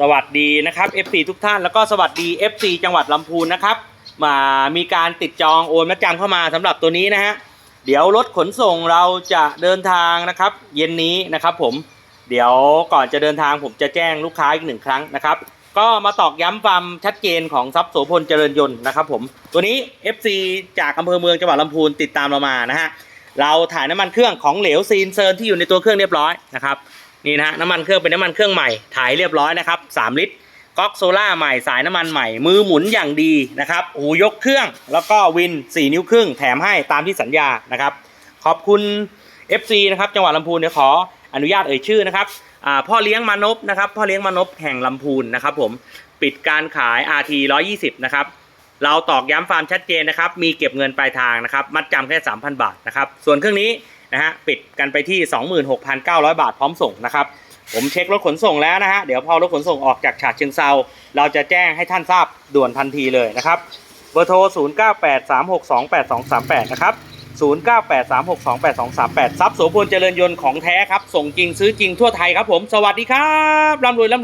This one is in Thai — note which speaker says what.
Speaker 1: สวัสดีนะครับ FC ทุกท่านแล้วก็สวัสดี FC จังหวัดลำพูนนะครับ มามีการติดจองโอนมัดจำเข้ามาสำหรับตัวนี้นะฮะเดี๋ยวรถขนส่งเราจะเดินทางนะครับ เย็นนี้นะครับผมเดี๋ยวก่อนจะเดินทางผมจะแจ้งลูกค้าอีกหนึ่งครั้งนะครับ ก็มาตอกย้ำความชัดเจนของทรัพย์โสพลเจริญยนต์นะครับผมตัวนี้ FC จากอำเภอเมืองจังหวัดลำพูนติดตามเรามานะฮะเราถ่ายน้ำมันเครื่องของเหลวซีนเซิร์นที่อยู่ในตัวเครื่องเรียบร้อยนะครับ นี่นะน้ำมันเครื่องเป็นน้ำมันเครื่องใหม่ถ่ายเรียบร้อยนะครับ 3 ลิตรก๊อกโซล่าใหม่สายน้ำมันใหม่ มือหมุนอย่างดีนะครับหูยกเครื่องแล้วก็วิน 4 นิ้วครึ่งแถมให้ตามที่สัญญานะครับ ขอบคุณ FC นะครับจังหวัดลำพูนเดี๋ยวขออนุญาตเอ่ยชื่อนะครับพ่อเลี้ยงมานพนะครับพ่อเลี้ยงมานพแห่งลำพูนนะครับผมปิดการขาย RT 120 นะครับเราตอกย้ำความชัดเจนนะครับ มีเก็บเงินปลายทางนะครับ มัดจำแค่ 3,000 บาทนะครับ ส่วนเครื่องนี้ นะฮะปิดกันไปที่ 26,900 บาทพร้อมส่งนะครับผมเช็ครถขนส่งแล้วนะฮะเดี๋ยวพอรถขนส่งออกจากฉะเชิงเซาเราจะแจ้งให้ท่านทราบด่วนทันทีเลยนะครับเบอร์โทร 0983628238 นะครับ 0983628238ซับโสพลเจริญยนต์ของแท้ครับ ส่งจริงซื้อจริงทั่วไทยครับผม สวัสดีครับ ร่ำรวยร่ำ